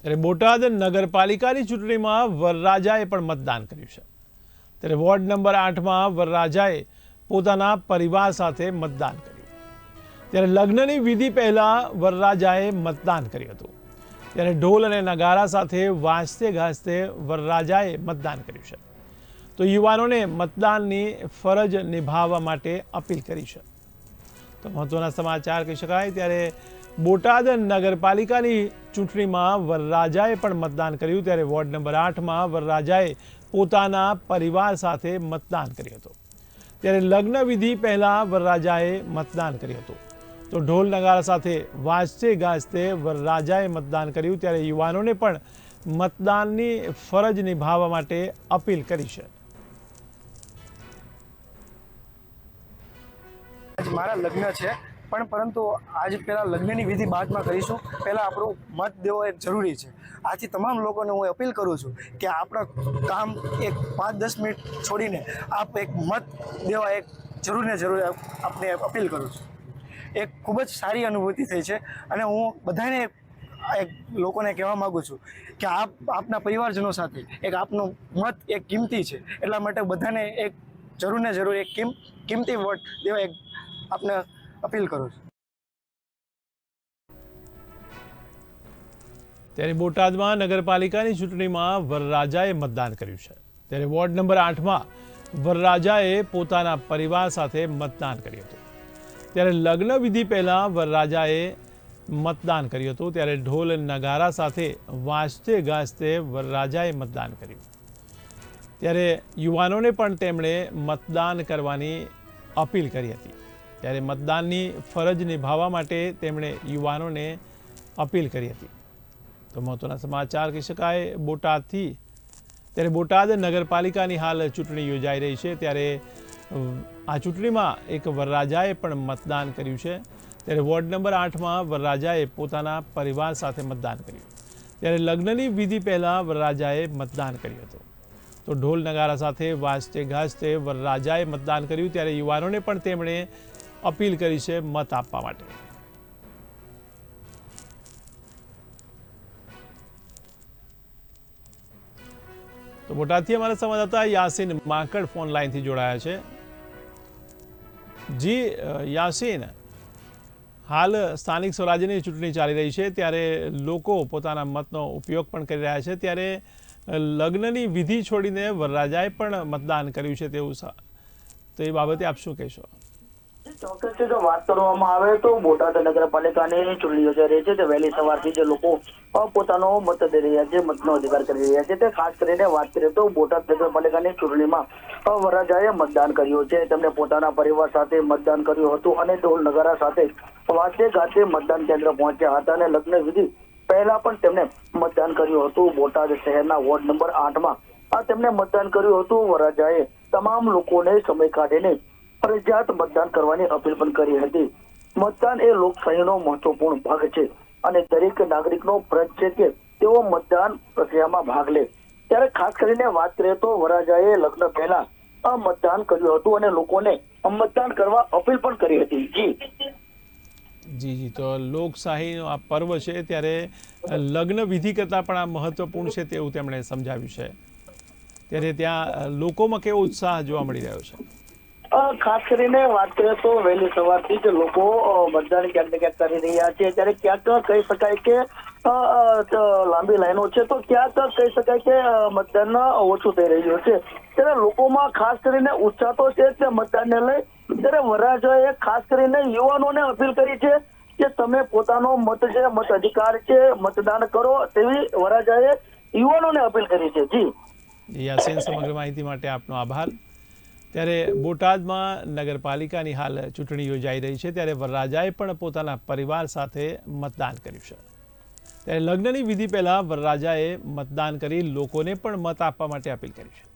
ત્યારે બોટાદ નગરપાલિકાની ચૂંટણીમાં વરરાજાએ પણ મતદાન કર્યું છે. ત્યારે વોર્ડ નંબર આઠમાં વરરાજાએ પોતાના પરિવાર સાથે મતદાન કર્યું. ત્યારે લગ્નની વિધિ પહેલાં વરરાજાએ મતદાન કર્યું હતું. ત્યારે ઢોલ અને નગારા સાથે વાંચતે ગાજતે વરરાજાએ મતદાન કર્યું છે. તો યુવાનોને મતદાનની ફરજ નિભાવવા માટે અપીલ કરી છે. તો મહત્વના સમાચાર કહી શકાય, ત્યારે બોટાદ નગરપાલિકાની ચૂંટણીમાં વરરાજાએ પણ મતદાન કર્યું ત્યારે વોર્ડ નંબર આઠમાં વરરાજાએ પોતાના પરિવાર સાથે મતદાન કર્યું હતું. ત્યારે લગ્ન વિધિ પહેલા વરરાજાએ મતદાન કર્યું હતું. તો ઢોલ નગારા સાથે વાજતે ગાજતે વરરાજાએ મતદાન કર્યું ત્યારે યુવાનોને પણ મતદાનની ફરજ નિભાવવા માટે અપીલ કરી છે. મારા લગ્ન છે. પણ પરંતુ આજ પહેલાં લગ્નની વિધિ બાદમાં કરીશું. પહેલાં આપણું મત દેવો એ જરૂરી છે. આથી તમામ લોકોને હું અપીલ કરું છું કે આપણા કામ એક પાંચ દસ મિનિટ છોડીને આપ એક મત દેવા એક જરૂર ને જરૂર આપને અપીલ કરું છું. એક ખૂબ જ સારી અનુભૂતિ થઈ છે અને હું બધાને એક લોકોને કહેવા માગું છું કે આપ આપના પરિવારજનો સાથે એક આપનો મત એક કિંમતી છે. એટલા માટે બધાને એક જરૂર ને જરૂર એક કિમ કિંમતી વોટ દેવા એક આપને અપીલ કરું છું. ત્યારે બોટાદમાં નગરપાલિકાની ચૂંટણીમાં વરરાજાએ મતદાન કર્યું છે. ત્યારે વોર્ડ નંબર આઠમાં વરરાજાએ પોતાના પરિવાર સાથે મતદાન કર્યું હતું. ત્યારે લગ્ન વિધિ પહેલા વરરાજાએ મતદાન કર્યું હતું. ત્યારે ઢોલ નગારા સાથે વાંચતે ગાજતે વરરાજાએ મતદાન કર્યું. ત્યારે યુવાનોને પણ તેમણે મતદાન કરવાની અપીલ કરી હતી. ત્યારે મતદાનની ફરજ નિભાવવા માટે તેમણે યુવાનોને અપીલ કરી હતી. તો મહત્વના સમાચાર કહી શકાય બોટાદથી, ત્યારે બોટાદ નગરપાલિકાની હાલ ચૂંટણી યોજાઈ રહી છે, ત્યારે આ ચૂંટણીમાં એક વરરાજાએ પણ મતદાન કર્યું છે. ત્યારે વોર્ડ નંબર આઠમાં વરરાજાએ પોતાના પરિવાર સાથે મતદાન કર્યું. ત્યારે લગ્નની વિધિ પહેલાં વરરાજાએ મતદાન કર્યું હતું. તો ઢોલ નગારા સાથે વાજતે ગાજતે વરરાજાએ મતદાન કર્યું, ત્યારે યુવાનોને પણ તેમણે અપીલ કરી છે મત આપવા માટે. તો બોટાદથી અમારા સંવાદદાતા યાસીન માકડ ફોન લાઈનથી જોડાયા છે. જી યાસીન, હાલ સ્થાનિક સ્વરાજ્યની ચૂંટણી ચાલી રહી છે, ત્યારે લોકો પોતાના મતનો ઉપયોગ પણ કરી રહ્યા છે. ત્યારે લગ્નની વિધિ છોડીને વરરાજાએ પણ મતદાન કર્યું છે તેવું તો એ બાબતે આપ શું કહેશો? ચોક્કસથી જો વાત કરવામાં આવે તો બોટાદ નગરપાલિકાની ચૂંટણી યોજાઈ રહી છે તે વહેલી સવારથી જે લોકો પોતાનો મત દઈ રહ્યા છે, મતનો અધિકાર કરી રહ્યા છે તે ખાસ કરીને વાત કરીએ તો બોટાદ નગરપાલિકાની ચૂંટણીમાં વરરાજાએ મતદાન કર્યું છે. તેમણે પોતાના પરિવાર સાથે મતદાન કર્યું હતું અને ઢોલ નગારા સાથે વાતે ગાતે મતદાન કેન્દ્ર પહોંચ્યા હતા અને લગ્ન વિધિ પહેલા પણ તેમણે મતદાન કર્યું હતું. બોટાદ શહેરના વોર્ડ નંબર આઠમાં આ તેમણે મતદાન કર્યું હતું. વરરાજાએ તમામ લોકોને સમય કાઢીને ફરજિયાત મતદાન કરવાની અપીલ પણ કરી હતી. મતદાન એ લોકશાહીનો મહત્વપૂર્ણ ભાગ છે અને દરેક નાગરિકનો ફરજ છે કે તેઓ મતદાન પ્રક્રિયામાં ભાગ લે. ત્યારે ખાસ કરીને વાત કરીએ તો વરાજાએ લગ્ન પહેલા આ મતદાન કર્યું હતું અને લોકોને મતદાન કરવા અપીલ પણ કરી હતી. જી. જી જી. તો લોકશાહીનો આ પર્વ છે ત્યારે લગ્ન વિધિ કરતાં પણ આ મહત્વપૂર્ણ છે તેવું તેમણે સમજાવ્યું છે. ત્યારે ત્યાં લોકોમાં કેવો ઉત્સાહ જોવા મળી રહ્યો છે? ખાસ કરીને વાત કરીએ તો વહેલી સવારથી જ લોકો મતદાન ક્યાંક ને ક્યાંક કરી રહ્યા છે. ત્યારે ક્યાંક કહી શકાય કે લાંબી લાઈનો છે. તો ક્યાંક કહી શકાય કે મતદાન ઓછું થઈ રહ્યું છે. ત્યારે લોકોમાં ખાસ કરીને ઉત્સાહ તો છે જ મતદાનને લઈ. ત્યારે વરાજાએ ખાસ કરીને યુવાનોને અપીલ કરી છે કે તમે પોતાનો મત છે, મત અધિકાર છે, મતદાન કરો તેવી વરાજાએ યુવાનોને અપીલ કરી છે. જી. યાસીન સમગ્ર માહિતી માટે આપનો આભાર. ત્યારે બોટાદમાં નગરપાલિકાની હાલ ચૂંટણી યોજાઈ રહી છે. ત્યારે વરરાજાએ પણ પોતાના પરિવાર સાથે મતદાન કર્યું છે. ત્યારે લગ્નની વિધિ પહેલાં વરરાજાએ મતદાન કરી લોકોને પણ મત આપવા માટે અપીલ કરી છે.